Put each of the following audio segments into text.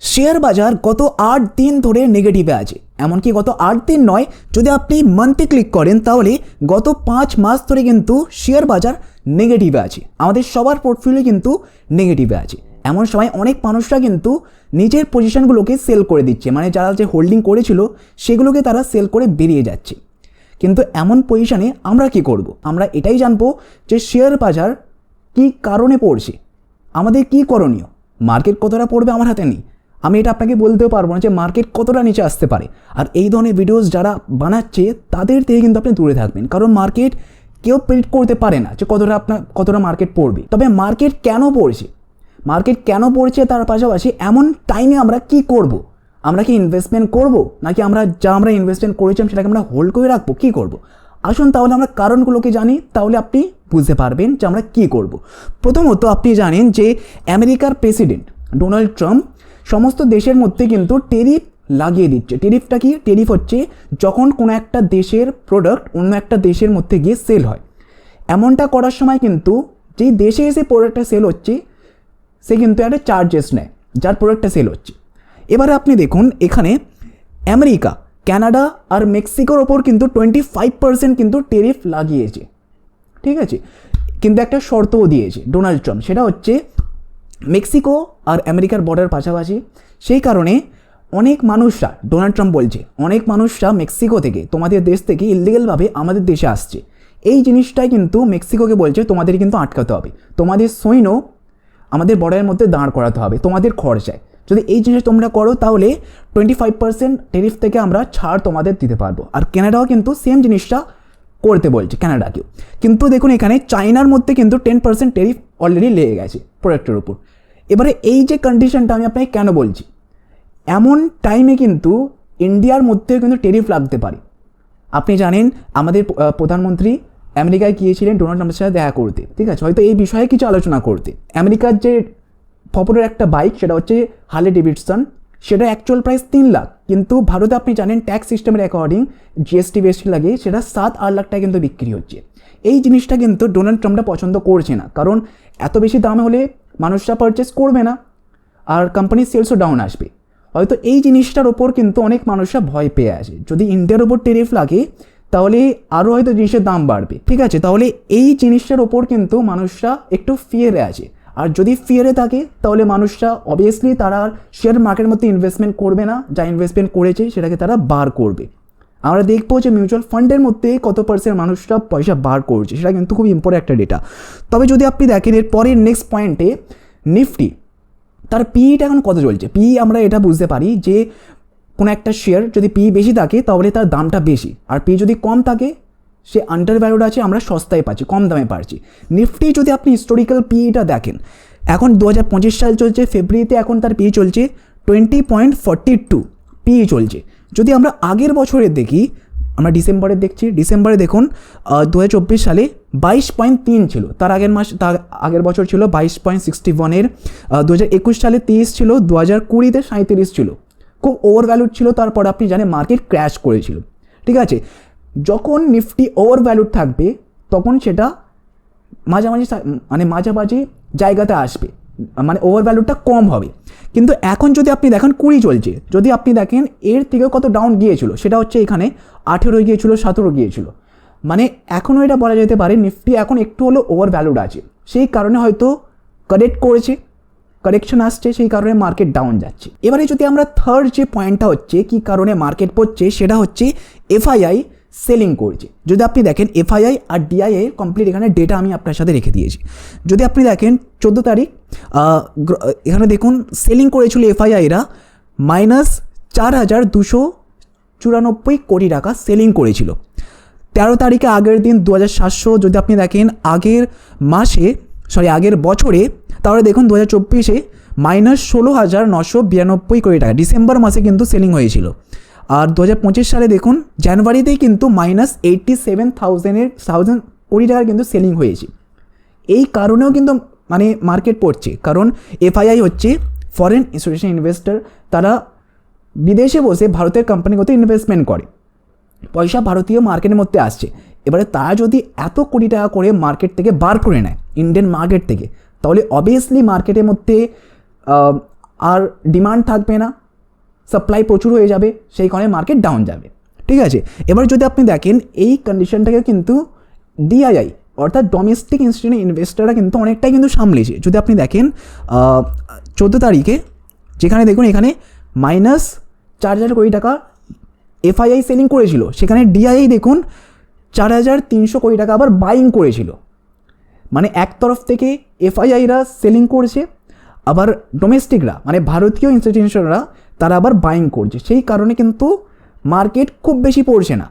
Share বাজার গত আট দিন ধরে নেগেটিভে আছে। এমনকি গত আট দিন নয়, যদি আপনি মান্থে ক্লিক করেন, তাহলে গত পাঁচ মাস ধরে কিন্তু শেয়ার বাজার নেগেটিভে আছে। আমাদের সবার পোর্টফোলিও কিন্তু নেগেটিভে আছে। এমন সময় অনেক মানুষরা কিন্তু নিজের পজিশনগুলোকে সেল করে দিচ্ছে। মানে যারা যে হোল্ডিং করেছিল, সেগুলোকে তারা সেল করে বেরিয়ে যাচ্ছে। কিন্তু এমন পজিশনে আমরা কি করব? আমরা এটাই জানব যে শেয়ার বাজার কি কারণে পড়ছে। আমাদের কি করণীয়? মার্কেট কতটা পড়বে আমার হাতে নেই। আমি এটা আপনাকে বলতেও পারব না যে মার্কেট কতটা নিচে আসতে পারে। আর এই ধরনের ভিডিওস যারা বানাচ্ছে, তাদের থেকে কিন্তু আপনি দূরে থাকবেন। কারণ মার্কেট কেউ প্রেডিক্ট করতে পারে না যে কতটা আপনার, কতটা মার্কেট পড়বে। তবে মার্কেট কেন পড়ছে? মার্কেট কেন পড়ছে তার পাশাপাশি এমন টাইমে আমরা কি করব? আমরা কি ইনভেস্টমেন্ট করব? নাকি আমরা যা আমরা ইনভেস্টমেন্ট করেছিলাম সেটাকে আমরা হোল্ড করে রাখব? কী করব? আসুন তাহলে আমরা কারণগুলোকে জানি, তাহলে আপনি বুঝতে পারবেন যে আমরা কি করব। প্রথমত আপনি জানেন যে আমেরিকার প্রেসিডেন্ট ডোনাল্ড ট্রাম্প সমস্ত দেশের মধ্যে কিন্তু টেরিফ লাগিয়ে দিচ্ছে। টেরিফটা কি? টেরিফ হচ্ছে যখন কোনো একটা দেশের প্রোডাক্ট অন্য একটা দেশের মধ্যে গিয়ে সেল হয়। এমনটা করার সময় কিন্তু যেই দেশে এসে প্রোডাক্টটা সেল হচ্ছে, সে কিন্তু একটা চার্জেস নেয়, যার প্রোডাক্টটা সেল হচ্ছে। এবারে আপনি দেখুন, এখানে আমেরিকা, কানাডা আর মেক্সিকোর ওপর কিন্তু টোয়েন্টি ফাইভ পার্সেন্ট কিন্তু টেরিফ লাগিয়েছে। ঠিক আছে? কিন্তু একটা শর্তও দিয়েছে ডোনাল্ড ট্রাম্প সেটা হচ্ছে মেক্সিকো আর আমেরিকার বর্ডার পাশাপাশি। সেই কারণে অনেক মানুষরা, ডোনাল্ড ট্রাম্প বলছে, অনেক মানুষরা মেক্সিকো থেকে, তোমাদের দেশ থেকে ইলিগেলভাবে আমাদের দেশে আসছে। এই জিনিসটাই কিন্তু মেক্সিকোকে বলছে তোমাদের কিন্তু আটকাতে হবে। তোমাদের সৈন্য আমাদের বর্ডারের মধ্যে দাঁড় করাতে হবে, তোমাদের খরচায় যদি এই জিনিস তোমরা করো, তাহলে টোয়েন্টি ফাইভ পার্সেন্ট টেরিফ থেকে আমরা ছাড় তোমাদের দিতে পারব। আর কানাডাও কিন্তু সেম জিনিসটা করতে বলছে কানাডাকেও কিন্তু দেখুন এখানে চায়নার মধ্যে কিন্তু টেন পার্সেন্ট টেরিফ অলরেডি লেগে গেছে প্রোডাক্টের উপর। এবারে এই যে কন্ডিশনটা আমি আপনাকে কেন বলছি? এমন টাইমে কিন্তু ইন্ডিয়ার মধ্যেও কিন্তু টেরিফ লাগতে পারে। আপনি জানেন, আমাদের প্রধানমন্ত্রী আমেরিকায় গিয়েছিলেন ডোনাল্ড ট্রাম্পের সাথে দেখা করতে, ঠিক আছে? হয়তো এই বিষয়ে কিছু আলোচনা করতে। আমেরিকার যে পপুলার একটা বাইক সেটা হচ্ছে হার্লে ডেভিডসন সেটা অ্যাকচুয়াল প্রাইস তিন লাখ। কিন্তু ভারতে আপনি জানেন ট্যাক্স সিস্টেমের অ্যাকর্ডিং জিএসটি বেসটি লাগে, সেটা সাত আট লাখ টাকা কিন্তু বিক্রি হচ্ছে। এই জিনিসটা কিন্তু ডোনাল্ড ট্রাম্পটা পছন্দ করছে না। কারণ এত বেশি দাম হলে মানুষরা পারচেস করবে না। আর কোম্পানির সেলসও ডাউন আসবে। হয়তো এই জিনিসটার ওপর কিন্তু অনেক মানুষরা ভয় পেয়ে আছে যদি ইন্ডিয়ার ওপর টেরিফ লাগে, তাহলে আরও হয়তো জিনিসের দাম বাড়বে। ঠিক আছে? তাহলে এই জিনিসটার ওপর কিন্তু মানুষরা একটু ফিয়ারে আছে। আর যদি ফিয়ারে থাকে, তাহলে মানুষরা অবভিয়াসলি তারা আর শেয়ার মার্কেটের মধ্যে ইনভেস্টমেন্ট করবে না। যা ইনভেস্টমেন্ট করেছে, সেটাকে তারা বার করবে। আমরা দেখব যে মিউচুয়াল ফান্ডের মধ্যে কত পার্সেন্ট মানুষরা পয়সা বার করছে, সেটা কিন্তু খুব ইম্পর্টেন্ট একটা ডেটা তবে যদি আপনি দেখেন, এর পরের নেক্সট পয়েন্টে নিফটি তার পিইটা এখন কত চলছে? পিই আমরা এটা বুঝতে পারি যে, কোনো একটা শেয়ার যদি পি বেশি থাকে, তাহলে তার দামটা বেশি। আর পি যদি কম থাকে সে আন্ডার ভ্যালুড আছে, আমরা সস্তায় পাচ্ছি, কম দামে পাচ্ছি। নিফটি যদি আপনি হিস্টোরিক্যাল পিইটা দেখেন, এখন দু হাজার পঁচিশ সাল চলছে ফেব্রুয়ারিতে এখন তার পি চলছে twenty point forty two PE চলছে। যদি আমরা আগের বছরের দেখি, আমরা ডিসেম্বরে দেখছি ডিসেম্বরে দেখুন দু হাজার চব্বিশ সালে বাইশ পয়েন্ট তিন ছিল, তার আগের মাস, তার আগের বছর ছিল বাইশ পয়েন্ট সিক্সটি ওয়ানের দু হাজার একুশ সালে তিরিশ ছিল দু হাজার কুড়িতে সাঁত্রিশ ছিল। খুব ওভার ভ্যালুড ছিল, তারপর আপনি জানেন মার্কেট ক্র্যাশ করেছিল। ঠিক আছে? যখন নিফটি ওভার ভ্যালুড থাকবে, তখন সেটা মাঝামাঝি মানে মাঝামাঝি জায়গাতে আসবে। মানে ওভার ভ্যালুটা কম হবে। কিন্তু এখন যদি আপনি দেখেন কুড়ি চলছে, যদি আপনি দেখেন এর থেকেও কত ডাউন গিয়েছিল, সেটা হচ্ছে এখানে আঠেরো গিয়েছিল, সতেরো গিয়েছিল। মানে এখনও এটা বলা যেতে পারে নিফটি এখন একটু হলো ওভার ভ্যালুড আছে। সেই কারণে হয়তো কারেক্ট করেছে কারেকশন আসছে, সেই কারণে মার্কেট ডাউন যাচ্ছে। এবারে যদি আমরা থার্ড যে পয়েন্টটা হচ্ছে, কি কারণে মার্কেট পড়ছে, সেটা হচ্ছে এফআইআই সেলিং করছে। যদি আপনি দেখেন এফআইআই আর ডিআইআই কমপ্লিট এখানে ডেটা আমি আপনার সাথে রেখে দিয়েছি। যদি আপনি দেখেন চোদ্দ তারিখ এখানে দেখুন সেলিং করেছিল এফআইআইরা মাইনাস চার হাজার দুশো চুরানব্বই কোটি টাকা সেলিং করেছিল। তেরো তারিখে আগের দিন দু হাজার সাতশো, যদি আপনি দেখেন আগের মাসে সরি আগের বছরে, তাহলে দেখুন দু হাজার চব্বিশে মাইনাস ষোলো হাজার নশো বিরানব্বই কোটি টাকা। ডিসেম্বর মাসে কিন্তু সেলিং হয়েছিল। আর দু হাজার পঁচিশ সালে দেখুন, জানুয়ারিতেই কিন্তু মাইনাস এইটটি সেভেন থাউজেন্ডের থাউজেন্ড কোটি টাকার কিন্তু সেলিং হয়েছে। এই কারণেও কিন্তু মানে মার্কেট পড়ছে। কারণ এফআইআই হচ্ছে ফরেন ইনস্টিটিউশন ইনভেস্টর তারা বিদেশে বসে ভারতের কোম্পানিগত ইনভেস্টমেন্ট করে। পয়সা ভারতীয় মার্কেটের মধ্যে আসছে। এবারে তারা যদি এত কোটি টাকা করে মার্কেট থেকে বার করে নেয় ইন্ডিয়ান মার্কেট থেকে, তাহলে অবভিয়াসলি মার্কেটের মধ্যে আর ডিমান্ড থাকবে না। সাপ্লাই প্রচুর হয়ে যাবে, সেই কারণে মার্কেট ডাউন যাবে। ঠিক আছে? এবার যদি আপনি দেখেন, এই কন্ডিশনটাকে কিন্তু ডিআইআই অর্থাৎ ডোমেস্টিক ইনস্টিটিউট ইনভেস্টাররা কিন্তু অনেকটাই কিন্তু সামলেছে। যদি আপনি দেখেন চোদ্দ তারিখে যেখানে দেখুন, এখানে মাইনাস চার হাজার কোটি টাকা এফআইআই সেলিং করেছিল। সেখানে ডিআইআই দেখুন, চার হাজার তিনশো কোটি টাকা আবার বাইং করেছিল। মানে এক তরফ থেকে এফআইআইরা সেলিং করছে, আবার ডোমেস্টিকরা মানে ভারতীয় ইনস্টিটিউশনরা তারা আবার বাইং করছে। সেই কারণে কিন্তু মার্কেট খুব বেশি পড়ছে না।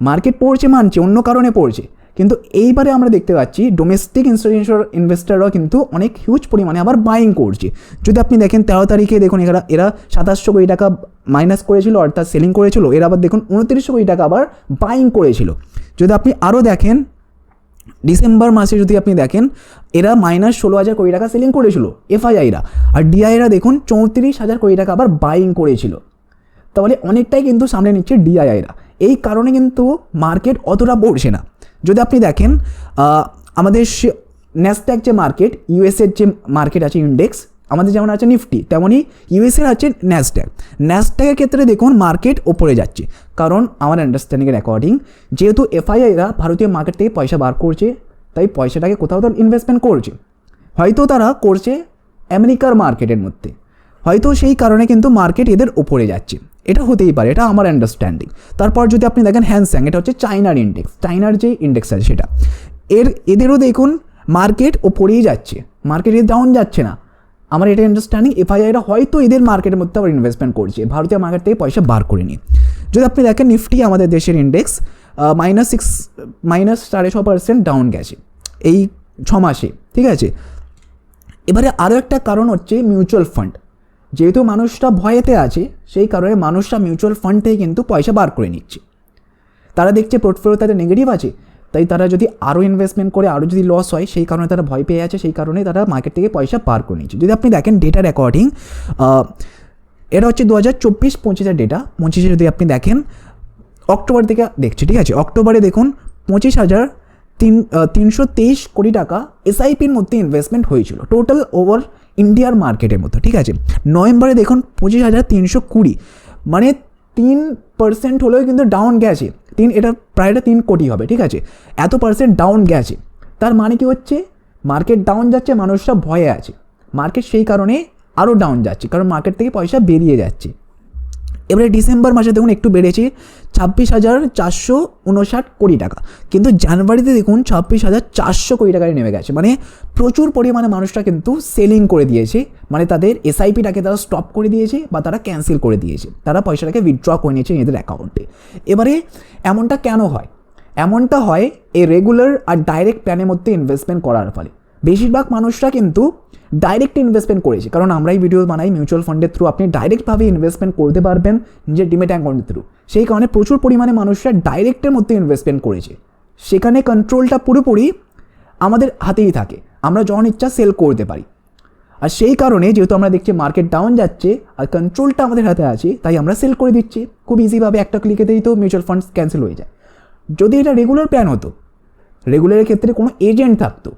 মার্কেট পড়ছে মানছে, অন্য কারণে পড়ছে। কিন্তু এইবারে আমরা দেখতে পাচ্ছি ডোমেস্টিক ইনস্টিটিউশন ইনভেস্টাররাও কিন্তু অনেক হিউজ পরিমাণে আবার বাইং করছে। যদি আপনি দেখেন তেরো তারিখে দেখুন এরা এরা সাতাশশো কোটি টাকা মাইনাস করেছিল, অর্থাৎ সেলিং করেছিল, এরা আবার দেখুন উনত্রিশশো কোটি টাকা আবার বাইং করেছিল। যদি আপনি আরও দেখেন ডিসেম্বর মাসে যদি আপনি দেখেন, এরা মাইনাস ষোলো হাজার কোটি টাকা সেলিং করেছিল এফআইআইরা আর ডিআইরা দেখুন, চৌত্রিশ হাজার কোটি টাকা আবার বাইং করেছিল। তাহলে অনেকটাই কিন্তু সামনে নিচ্ছে ডিআইআইরা এই কারণে কিন্তু মার্কেট অতটা পড়ছে না। যদি আপনি দেখেন আমাদের ন্যাসট্যাক যে মার্কেট ইউএসের যে মার্কেট আছে ইন্ডেক্স আমাদের যেমন আছে নিফটি, তেমনই ইউএসের আছে ন্যাসড্যাক ন্যাসড্যাকের ক্ষেত্রে দেখুন মার্কেট ওপরে যাচ্ছে। কারণ আমার আন্ডারস্ট্যান্ডিংয়ের অ্যাকর্ডিং যেহেতু এফআইআইরা ভারতীয় মার্কেট থেকে পয়সা বার করছে, তাই পয়সাটাকে কোথাও তো ইনভেস্টমেন্ট করছে। হয়তো তারা করছে আমেরিকার মার্কেটের মধ্যে। হয়তো সেই কারণে কিন্তু মার্কেট এদের ওপরে যাচ্ছে। এটা হতেই পারে, এটা আমার আন্ডারস্ট্যান্ডিং তারপর যদি আপনি দেখেন হ্যান্ডস্যাং এটা হচ্ছে চাইনার ইন্ডেক্স চাইনার যে ইন্ডেক্স আছে সেটা। এর, এদেরও দেখুন মার্কেট ওপরেই যাচ্ছে। মার্কেট ডাউন যাচ্ছে না। আমার এটা আন্ডারস্ট্যান্ডিং এফআইআইরা হয়তো এদের মার্কেটের মধ্যে আবার ইনভেস্টমেন্ট করছে। ভারতীয় মার্কেট থেকে পয়সা বার করে নিয়ে যদি আপনি দেখেন নিফটি আমাদের দেশের ইন্ডেক্স মাইনাস সিক্স মাইনাস সাড়ে ছ পার্সেন্ট ডাউন গেছে এই ছ মাসে, ঠিক আছে? এবারে আরও একটা কারণ হচ্ছে মিউচুয়াল ফান্ড যেহেতু মানুষটা ভয়েতে আছে, সেই কারণে মানুষরা মিউচুয়াল ফান্ড থেকে কিন্তু পয়সা বার করে নিচ্ছে। তারা দেখছে পোর্টফোলিও তাদের নেগেটিভ আছে। তাই তারা যদি আরও ইনভেস্টমেন্ট করে, আরও যদি লস হয়, সেই কারণে তারা ভয় পেয়ে আছে, সেই কারণে তারা মার্কেট থেকে পয়সা পার করে নিচ্ছে যদি আপনি দেখেন ডেটার অ্যাকর্ডিং এটা হচ্ছে দু হাজার চব্বিশ পঁচিশের ডেটা পঁচিশে যদি আপনি দেখেন, অক্টোবর থেকে, দেখছি, ঠিক আছে? অক্টোবরে দেখুন, পঁচিশ হাজার তিন তিনশো তেইশ কোটি টাকা এসআইপির মধ্যে ইনভেস্টমেন্ট হয়েছিল। টোটাল ওভার ইন্ডিয়ার মার্কেটের মধ্যে, ঠিক আছে? নভেম্বরে দেখুন, পঁচিশ হাজার তিনশো কুড়ি। মানে তিন পার্সেন্ট হলেও কিন্তু ডাউন গেছে। তিন, এটা প্রায়টা তিন কোটি হবে, ঠিক আছে? এত পার্সেন্ট ডাউন গেছে। তার মানে কি হচ্ছে? মার্কেট ডাউন যাচ্ছে, মানুষরা ভয়ে আছে। মার্কেট সেই কারণে আরও ডাউন যাচ্ছে, কারণ মার্কেট থেকে পয়সা বেরিয়ে যাচ্ছে। এবারে ডিসেম্বর মাসে দেখুন একটু বেড়েছে ছাব্বিশ হাজার চারশো উনষাট কোটি টাকা। কিন্তু জানুয়ারিতে দেখুন ছাব্বিশ হাজার চারশো কোটি টাকায় নেমে গেছে। মানে প্রচুর পরিমাণে মানুষরা কিন্তু সেলিং করে দিয়েছে। মানে তাদের এসআইপিটাকে তারা স্টপ করে দিয়েছে বা তারা ক্যান্সেল করে দিয়েছে। তারা পয়সাটাকে উইথড্র করে নিয়েছে নিজেদের অ্যাকাউন্টে এবারে এমনটা কেন হয়? এমনটা হয় এই রেগুলার আর ডাইরেক্ট প্ল্যানের মধ্যে ইনভেস্টমেন্ট করার ফলে। বেশিরভাগ মানুষরা কিন্তু ডাইরেক্ট ইনভেস্টমেন্ট করেছে। কারণ আমরাই ভিডিও বানাই মিউচুয়াল ফান্ডের থ্রু আপনি ডাইরেক্টভাবে ইনভেস্টমেন্ট করতে পারবেন নিজের ডিমেট অ্যাকাউন্টের থ্রু সেই কারণে প্রচুর পরিমাণে মানুষরা ডাইরেক্টের মধ্যে ইনভেস্টমেন্ট করেছে। সেখানে কন্ট্রোলটা পুরোপুরি আমাদের হাতেই থাকে। আমরা যখন ইচ্ছা সেল করতে পারি। আর সেই কারণে যেহেতু আমরা দেখছি মার্কেট ডাউন যাচ্ছে আর কন্ট্রোলটা আমাদের হাতে আছে, তাই আমরা সেল করে দিচ্ছি। খুব ইজিভাবে একটা ক্লিকেতেই তো মিউচুয়াল ফান্ডস ক্যান্সেল হয়ে যায়। যদি এটা রেগুলার প্ল্যান হতো রেগুলারের ক্ষেত্রে কোনো এজেন্ট থাকতো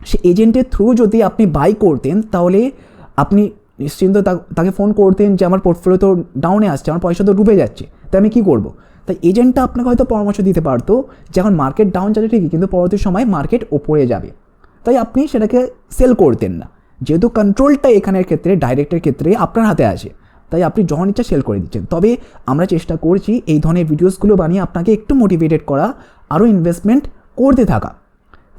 সে এজেন্টের থ্রু যদি আপনি বাই করতেন, তাহলে আপনি নিশ্চিন্ত তাকে ফোন করতেন যে আমার পোর্টফোলিও তো ডাউনে আসছে, আমার পয়সা তো ডুবে যাচ্ছে তাই আমি কী করব? তাই এজেন্টটা আপনাকে হয়তো পরামর্শ দিতে পারতো যে এখন মার্কেট ডাউন যাচ্ছে ঠিকই, কিন্তু পরবর্তী সময় মার্কেট ওপরে যাবে। তাই আপনি সেটাকে সেল করতেন না। যেহেতু কন্ট্রোলটা এখানের ক্ষেত্রে ডাইরেক্টের ক্ষেত্রে আপনার হাতে আছে, তাই আপনি যখন ইচ্ছা সেল করে দিচ্ছেন। তবে আমরা চেষ্টা করছি এই ধরনের ভিডিওসগুলো বানিয়ে আপনাকে একটু মোটিভেটেড করা, আরও ইনভেস্টমেন্ট করতে থাকা।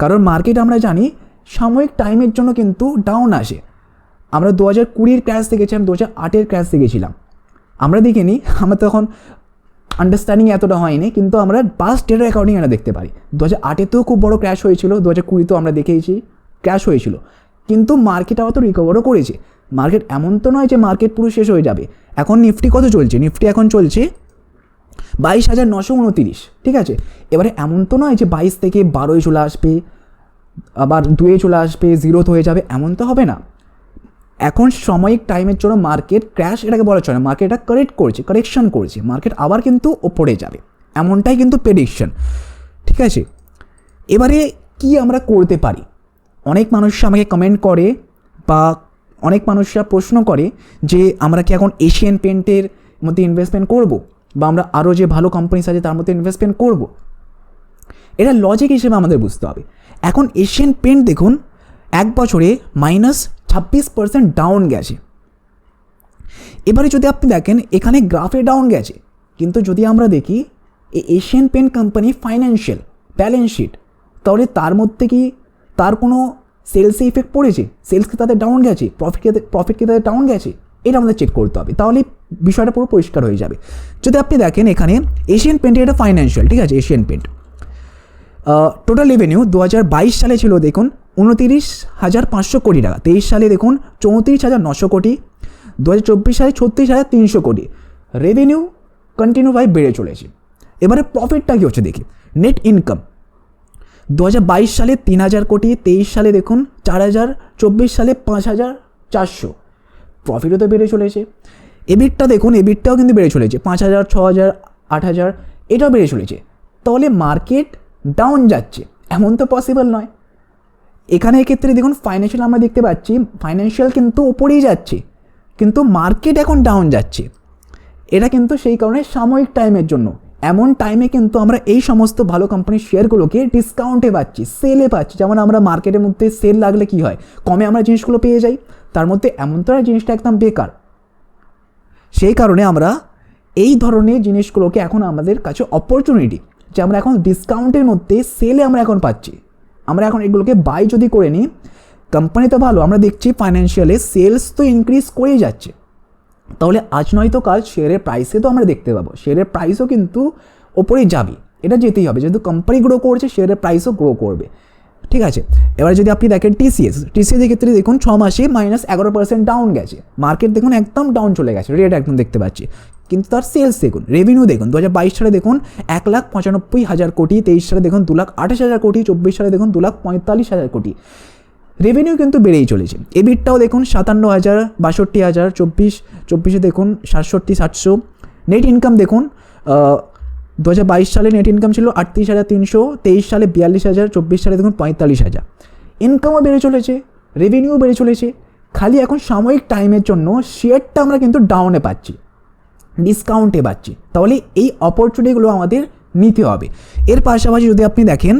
কারণ মার্কেট আমরা জানি সাময়িক টাইমের জন্য কিন্তু ডাউন আসে। আমরা দু হাজার কুড়ির ক্র্যাশ দেখেছিলাম দু হাজার আটের ক্র্যাশ দেখেছিলাম। আমরা দেখিনি, আমরা তখন আন্ডারস্ট্যান্ডিং এতটা হয়নি, কিন্তু আমরা পাস্ট ডেটার অ্যাকর্ডিং এটা দেখতে পারি। দু হাজার আটেতেও খুব বড় ক্র্যাশ হয়েছিল দু হাজার কুড়িতেও আমরা দেখেইছি ক্র্যাশ হয়েছিল। কিন্তু মার্কেট আবার তো রিকভারও করেছে। মার্কেট এমন তো নয় যে মার্কেট পুরো শেষ হয়ে যাবে। এখন নিফটি কত চলছে? নিফটি এখন চলছে বাইশ হাজার নশো উনতিরিশ, ঠিক আছে? এবারে এমন তো নয় যে বাইশ থেকে বারোই চলে আসবে আবার দুয়ে চলে আসবে জিরোতে হয়ে যাবে, এমন তো হবে না। এখন সাময়িক টাইমের জন্য মার্কেট ক্র্যাশ এটাকে বলা চলে মার্কেট এটা কারেক্ট করছে কারেকশন করছে মার্কেট আবার কিন্তু ওপরে যাবে, এমনটাই কিন্তু প্রেডিকশন ঠিক আছে? এবারে কি আমরা করতে পারি? অনেক মানুষ আমাকে কমেন্ট করে বা অনেক মানুষরা প্রশ্ন করে যে আমরা কি এখন এশিয়ান পেন্টের মধ্যে ইনভেস্টমেন্ট করব? বা আমরা আরও যে ভালো কোম্পানিস আছে তার মধ্যে ইনভেস্টমেন্ট করব? এটা লজিক হিসেবে আমাদের বুঝতে হবে। এখন এশিয়ান পেন্ট দেখুন, এক বছরে মাইনাস ছাব্বিশ পার্সেন্ট ডাউন গেছে। এবারে যদি আপনি দেখেন, এখানে গ্রাফে ডাউন গেছে। কিন্তু যদি আমরা দেখি, এই Asian paint company financial balance sheet তাহলে তার মধ্যে কি তার কোনো সেলসে ইফেক্ট পড়েছে? সেলস কি তাদের ডাউন গেছে? প্রফিট কি প্রফিট কি তাদের ডাউন গেছে? এটা আমাদের চেক করতে হবে। তাহলে বিষয়টা পুরো পরিষ্কার হয়ে যাবে। যদি আপনি দেখেন এখানে এশিয়ান পেন্টের এটা ফাইন্যান্সিয়াল ঠিক আছে? এশিয়ান পেন্ট টোটাল রেভিনিউ দু হাজার বাইশ সালে ছিল দেখুন উনতিরিশ হাজার পাঁচশো কোটি টাকা। তেইশ সালে দেখুন চৌত্রিশ হাজার নশো কোটি দু হাজার চব্বিশ সালে ছত্রিশ হাজার তিনশো কোটি। রেভিনিউ কন্টিনিউ ভাই বেড়ে চলেছে। এবারে প্রফিটটা কী হচ্ছে দেখি। নেট ইনকাম দু হাজার বাইশ সালে তিন হাজার কোটি, তেইশ সালে দেখুন চার হাজার চব্বিশ সালে পাঁচ হাজার চারশো। প্রফিটও তো বেড়ে চলেছে। এবিটটা দেখুন এবিটটাও কিন্তু বেড়ে চলেছে। পাঁচ হাজার, ছ হাজার, আট হাজার, এটাও বেড়ে চলেছে। তাহলে মার্কেট ডাউন যাচ্ছে। এমন তো পসিবল নয়। এখানে ক্ষেত্রে দেখুন ফাইন্যান্সিয়াল আমরা দেখতে পাচ্ছি ফাইন্যান্সিয়াল কিন্তু ওপরেই যাচ্ছে, কিন্তু মার্কেট এখন ডাউন যাচ্ছে। এটা কিন্তু সেই কারণে সাময়িক টাইমের জন্য। এমন টাইমে কিন্তু আমরা এই সমস্ত ভালো কোম্পানির শেয়ারগুলোকে ডিসকাউন্টে পাচ্ছি সেলে পাচ্ছি। যেমন আমরা মার্কেটের মধ্যে সেল লাগলে কি হয়? কমে আমরা জিনিসগুলো পেয়ে যাই। তার মধ্যে এমন তো জিনিসটা একদম বেকার। সেই কারণে আমরা এই ধরনের জিনিসগুলোকে এখন আমাদের কাছে অপরচুনিটি যে আমরা এখন ডিসকাউন্টের মধ্যে সেলে আমরা এখন পাচ্ছি। আমরা এখন এগুলোকে বাই যদি করে নিই কোম্পানি তো ভালো, আমরা দেখছি ফাইন্যান্সিয়ালে সেলস তো ইনক্রিজ করেই যাচ্ছে। তাহলে আজ নয়তো কাল শেয়ারের প্রাইসে তো আমরা দেখতে পাবো। শেয়ারের প্রাইসও কিন্তু ওপরেই যাবে। এটা যেতেই হবে, যেহেতু কোম্পানি গ্রো করছে শেয়ারের প্রাইসও গ্রো করবে। ঠিক আছে? এবার যদি আপনি দেখেন টিসিএস টিসিএস এর ক্ষেত্রে দেখুন ছ মাসে মাইনাস এগারো পার্সেন্ট ডাউন গেছে। মার্কেট দেখুন একদম ডাউন চলে গেছে রেট একদম দেখতে পাচ্ছি। কিন্তু তার সেলস দেখুন রেভিনিউ দেখুন দু হাজার বাইশ সালে দেখুন এক লাখ পঁচানব্বই হাজার কোটি, তেইশ সালে দেখুন দু লাখ আঠাশ হাজার কোটি, চব্বিশ সালে দেখুন দু লাখ পঁয়তাল্লিশ হাজার কোটি। রেভিনিউ কিন্তু বেড়েই চলেছে। এবিটটাও দেখুন সাতান্ন হাজার, বাষট্টি হাজার, চব্বিশ, চব্বিশে দেখুন সাতষট্টি, সাতশো। নেট ইনকাম দেখুন দু হাজার বাইশ সালে নেট ইনকাম ছিল আটত্রিশ হাজার তিনশো, তেইশ সালে বিয়াল্লিশ হাজার, চব্বিশ সালে দেখুন পঁয়তাল্লিশ হাজার। ইনকামও বেড়ে চলেছে রেভিনিউ বেড়ে চলেছে। খালি এখন সাময়িক টাইমের জন্য শেয়ারটা আমরা কিন্তু ডাউনে পাচ্ছি। ডিসকাউন্টে পাচ্ছি। তাহলে এই অপরচুনিটিগুলো আমাদের নিতে হবে। এর পাশাপাশি যদি আপনি দেখেন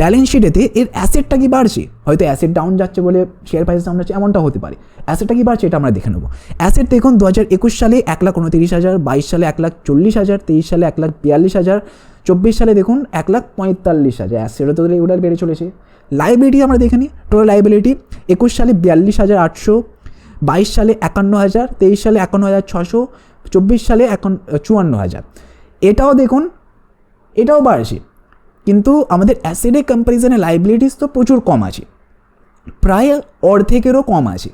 ব্যালেন্স শিটেতে এর অ্যাসেটটা কি বাড়ছে? হয়তো অ্যাসেট ডাউন যাচ্ছে বলে শেয়ার প্রাইস ডাউন যাচ্ছে, এমনটা হতে পারে। অ্যাসেটটা কি বাড়ছে এটা আমরা দেখে নেব। অ্যাসেট দেখুন দু হাজার একুশ সালে এক লাখ উনতিরিশ হাজার, বাইশ সালে এক লাখ চল্লিশ হাজার, তেইশ সালে এক লাখ বিয়াল্লিশ হাজার, চব্বিশ সালে দেখুন এক লাখ পঁয়তাল্লিশ হাজার। অ্যাসেটও তো রেগুলার বেড়ে চলেছে। লাইবিলিটি আমরা দেখে নিই। টোটাল লাইবিলিটি একুশ সালে বিয়াল্লিশ হাজার আটশো, বাইশ সালে একান্ন হাজার, তেইশ সালে একান্ন হাজার ছশো চব্বিশ সালে এখন চুয়ান্ন হাজার। এটাও দেখুন, এটাও বাড়ছে। কিন্তু আমাদের অ্যাসেডের কম্প্যারিজনে লাইবিলিটিস তো প্রচুর কম আছে। প্রায় অর্ধেকেরও কম আছে।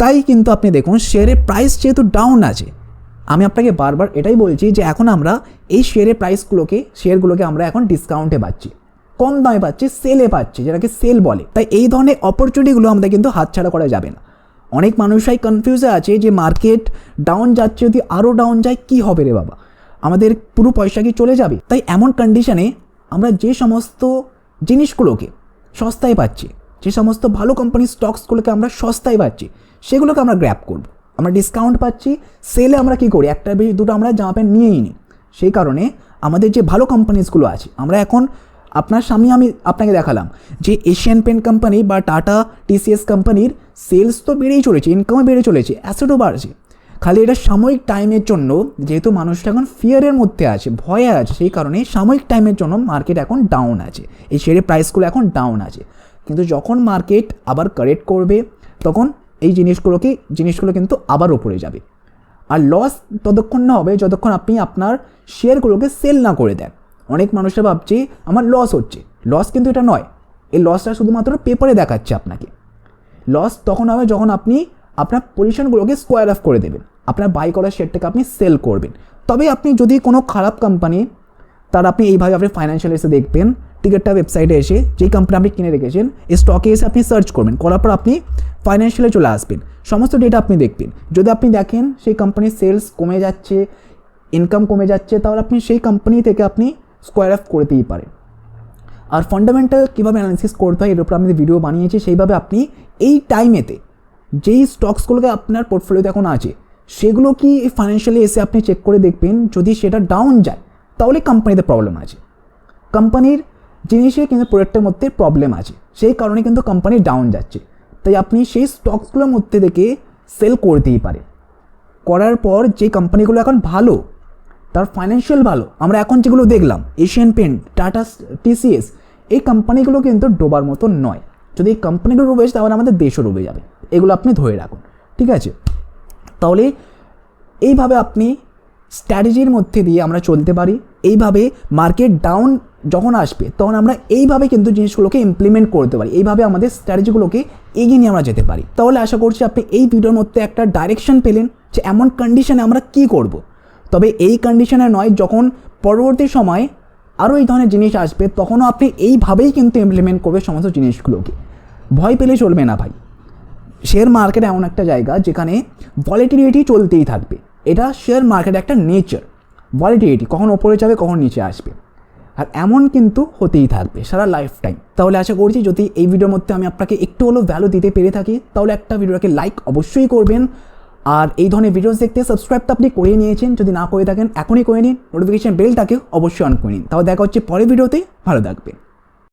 তাই কিন্তু আপনি দেখুন শেয়ারের প্রাইস যেহেতু ডাউন আছে, আমি আপনাকে বারবার এটাই বলছি যে এখন আমরা এই শেয়ারের প্রাইসগুলোকে শেয়ারগুলোকে আমরা এখন ডিসকাউন্টে পাচ্ছি। কম দামে পাচ্ছি সেলে পাচ্ছি, যেটাকে সেল বলে। তাই এই ধরনের অপরচুনিটিগুলো আমাদের কিন্তু হাতছাড়া করা যাবে না। অনেক মানুষরাই কনফিউজে আছে যে মার্কেট ডাউন যাচ্ছে যদি আরও ডাউন যায় কী হবে রে বাবা? আমাদের পুরো পয়সা কি চলে যাবে? তাই এমন কন্ডিশনে আমরা যে সমস্ত জিনিসগুলোকে সস্তায় পাচ্ছি, যে সমস্ত ভালো কোম্পানির স্টকসগুলোকে আমরা সস্তায় পাচ্ছি, সেগুলোকে আমরা গ্র্যাপ করব। আমরা ডিসকাউন্ট পাচ্ছি সেলে আমরা কী করি? একটা বেশি দুটো আমরা জামা প্যান্ট নিয়েই নিই সেই কারণে আমাদের যে ভালো কোম্পানিসগুলো আছে, আমরা এখন আপনার সামনে আমি আপনাকে দেখালাম যে এশিয়ান পেন্ট কোম্পানি বা টাটা টিসিএস কোম্পানির সেলস তো বেড়েই চলেছে ইনকামও বেড়ে চলেছে অ্যাসেটও বাড়ছে। খালি এটা সাময়িক টাইমের জন্য, যেহেতু মানুষটা এখন ফিয়ারের মধ্যে আছে, ভয়ে আছে, সেই কারণে সাময়িক টাইমের জন্য মার্কেট এখন ডাউন আছে। এই শেয়ারের প্রাইসগুলো এখন ডাউন আছে। কিন্তু যখন মার্কেট আবার কারেক্ট করবে, তখন এই জিনিসগুলোকে, জিনিসগুলো কিন্তু আবার ওপরে যাবে। আর লস ততক্ষণ না হবে, যতক্ষণ আপনি আপনার শেয়ারগুলোকে সেল না করে দেন। অনেক মানুষরা ভাবছে আমার লস হচ্ছে। লস কিন্তু এটা নয়। এই লসটা শুধুমাত্র পেপারে দেখাচ্ছে আপনাকে। লস তখন হবে যখন আপনি আপনার পজিশনগুলোকে স্কোয়ার অফ করে দেবেন। আপনার বাই করা শেয়ারটাকে আপনি সেল করবেন। তবে আপনি যদি কোনো খারাপ কোম্পানি তার আপনি এইভাবে আপনি ফাইন্যান্সিয়াল এসে দেখবেন টিকিটটা ওয়েবসাইটে এসে যেই কোম্পানি আপনি কিনে রেখেছেন, এই স্টকে এসে আপনি সার্চ করবেন। করার পর আপনি ফাইন্যান্সিয়ালে চলে আসবেন। সমস্ত ডেটা আপনি দেখবেন। যদি আপনি দেখেন সেই কোম্পানির সেলস কমে যাচ্ছে ইনকাম কমে যাচ্ছে, তাহলে আপনি সেই কোম্পানি থেকে আপনি স্কোয়ার অফ করতেই পারে। আর ফান্ডামেন্টাল কীভাবে অ্যানালিসিস করতে হয়, এর উপর আমি ভিডিও বানিয়েছি, সেইভাবে আপনি এই টাইমেতে যেই স্টকসগুলোকে আপনার পোর্টফোলিওতে এখন আছে, সেগুলো কি ফাইন্যান্সিয়ালি এসে আপনি চেক করে দেখবেন, যদি সেটা ডাউন যায়, তাহলে কোম্পানিতে প্রবলেম আছে। কোম্পানির জিনিসে কিন্তু প্রোডাক্টের মধ্যে প্রবলেম আছে, সেই কারণে কিন্তু কোম্পানি ডাউন যাচ্ছে। তাই আপনি সেই স্টকসগুলোর মধ্যে থেকে সেল করতেই পারে। করার পর যে কোম্পানিগুলো এখন ভালো তার ফাইন্যান্সিয়াল ভালো। আমরা এখন যেগুলো দেখলাম এশিয়ান পেন্ট টাটা টিসিএস এই কোম্পানিগুলো কিন্তু ডোবার মতো নয়। যদি এই কোম্পানিগুলো ডুবে যায় তাহলে আমাদের দেশও ডুবে যাবে। এগুলো আপনি ধরে রাখুন, ঠিক আছে? তাহলে এইভাবে আপনি স্ট্র্যাটেজির মধ্যে দিয়ে আমরা চলতে পারি। এইভাবে মার্কেট ডাউন যখন আসবে, তখন আমরা এইভাবে কিন্তু জিনিসগুলোকে ইমপ্লিমেন্ট করতে পারি। এইভাবে আমাদের স্ট্র্যাটেজিগুলোকে এগিয়ে নিয়ে আমরা যেতে পারি। তাহলে আশা করছি আপনি এই ভিডিওর মধ্যে একটা ডাইরেকশন পেলেন যে এমন কন্ডিশনে আমরা কি করব। তবে এই কন্ডিশনে নয়, যখন পরবর্তী সময়ে আরও এই ধরনের জিনিস আসবে, তখনও আপনি এইভাবেই কিন্তু ইমপ্লিমেন্ট করবে সমস্ত জিনিসগুলোকে। ভয় পেলে চলবে না ভাই। শেয়ার মার্কেট এমন একটা জায়গা যেখানে ভলিটিলিটি চলতেই থাকবে। এটা শেয়ার মার্কেট একটা নেচার ভলিটিলিটি কখন ওপরে যাবে, কখন নিচে আসবে। আর এমন কিন্তু হতেই থাকবে সারা লাইফ টাইম তাহলে আশা করছি যদি এই ভিডিওর মধ্যে আমি আপনাকে একটু হলেও ভ্যালু দিতে পেরে থাকি, তাহলে একটা ভিডিওটাকে লাইক অবশ্যই করবেন। আর এই ধরনের ভিডিওস দেখতে সাবস্ক্রাইব তো আপনি করে নিয়েছেন। যদি না করে থাকেন, এখনই করে নিন। নোটিফিকেশান বেলটাকে অবশ্যই অন করে নিন। তাও দেখা হচ্ছে পরের ভিডিওতে ভালো থাকবেন।